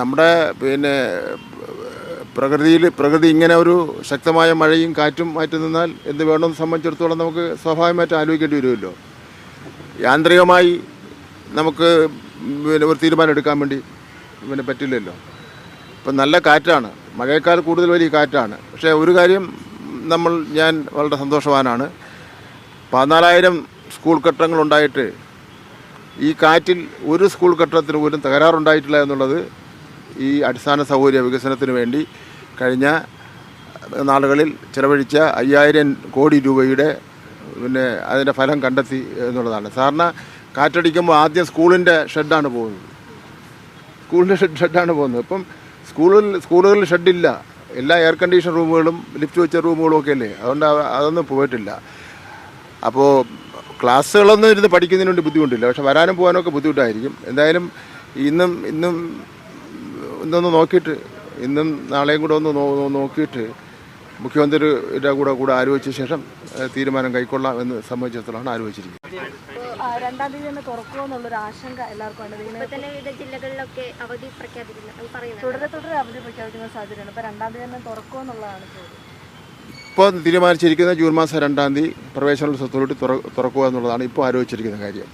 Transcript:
നമ്മുടെ പിന്നെ പ്രകൃതിയിൽ പ്രകൃതി ഇങ്ങനെ ഒരു ശക്തമായ മഴയും കാറ്റും മാറ്റി നിന്നാൽ എന്ത് വേണമെന്ന് സംബന്ധിച്ചിടത്തോളം നമുക്ക് സ്വാഭാവികമായിട്ട് ആലോചിക്കേണ്ടി വരുമല്ലോ. യാന്ത്രികമായി നമുക്ക് പിന്നെ ഒരു തീരുമാനം എടുക്കാൻ വേണ്ടി പിന്നെ പറ്റില്ലല്ലോ. ഇപ്പം നല്ല കാറ്റാണ്. മഴയേക്കാൾ കൂടുതൽ വലിയ കാറ്റാണ്. പക്ഷേ ഒരു കാര്യം നമ്മൾ ഞാൻ വളരെ സന്തോഷവാനാണ്. പതിനാലായിരം സ്കൂൾ കെട്ടിടങ്ങളുണ്ടായിട്ട് ഈ കാറ്റിൽ ഒരു സ്കൂൾ കെട്ടിടത്തിന് പോലും തകരാറുണ്ടായിട്ടില്ല എന്നുള്ളത് ഈ അടിസ്ഥാന സൗകര്യ വികസനത്തിന് വേണ്ടി കഴിഞ്ഞ നാളുകളിൽ ചിലവഴിച്ച അയ്യായിരം കോടി രൂപയുടെ പിന്നെ അതിന്റെ ഫലം കണ്ടെത്തി എന്നുള്ളതാണ്. സാറിന് കാറ്റടിക്കുമ്പോൾ ആദ്യം സ്കൂളിന്റെ ഷെഡാണ് പോകുന്നത്. സ്കൂളിന്റെ ഷെഡ് ഷെഡാണ് പോകുന്നത്. ഇപ്പം സ്കൂളിൽ സ്കൂളുകളിൽ ഷെഡില്ല. എല്ലാ എയർ കണ്ടീഷൻ റൂമുകളും ലിഫ്റ്റ് വെച്ച റൂമുകളും ഒക്കെ അല്ലേ? അതുകൊണ്ട് അതൊന്നും പോയിട്ടില്ല. അപ്പോൾ ക്ലാസ്സുകളൊന്നും ഇരുന്ന് പഠിക്കുന്നതിന് ബുദ്ധിമുട്ടില്ല. പക്ഷെ വരാനും പോകാനും ഒക്കെ ബുദ്ധിമുട്ടായിരിക്കും. എന്തായാലും ഇന്നും ഇന്നും ഇന്നൊന്ന് നോക്കിയിട്ട് ഇന്നും നാളെയും കൂടെ ഒന്ന് നോക്കിയിട്ട് മുഖ്യമന്ത്രിയുടെ കൂടെ കൂടെ ആലോചിച്ച ശേഷം തീരുമാനം കൈക്കൊള്ളാം എന്ന് സംബന്ധിച്ചിടത്തോളാണ് ആലോചിച്ചിരിക്കുന്നത്. രണ്ടാം തീയതി തന്നെ തുറക്കുമോ എന്നുള്ളൊരു ആശങ്ക എല്ലാവർക്കും ഉണ്ട്. ഇങ്ങനെ ഇപ്പൊ തന്നെ വിവിധ ജില്ലകളിലൊക്കെ അവധി പ്രഖ്യാപിക്കുന്നത് തുടരെ തുടരെ അവധി പ്രഖ്യാപിക്കുന്ന സാഹചര്യമാണ്. ഇപ്പൊ രണ്ടാം തീയതി തന്നെ തുറക്കുമോ എന്നുള്ളതാണ് ഇപ്പോൾ തീരുമാനിച്ചിരിക്കുന്ന ജൂൺ മാസം രണ്ടാം തീയതി പ്രവേശനോത്സവത്തോട് തുറ തുറക്കുക എന്നുള്ളതാണ് ഇപ്പോൾ ആലോചിച്ചിരിക്കുന്ന കാര്യം.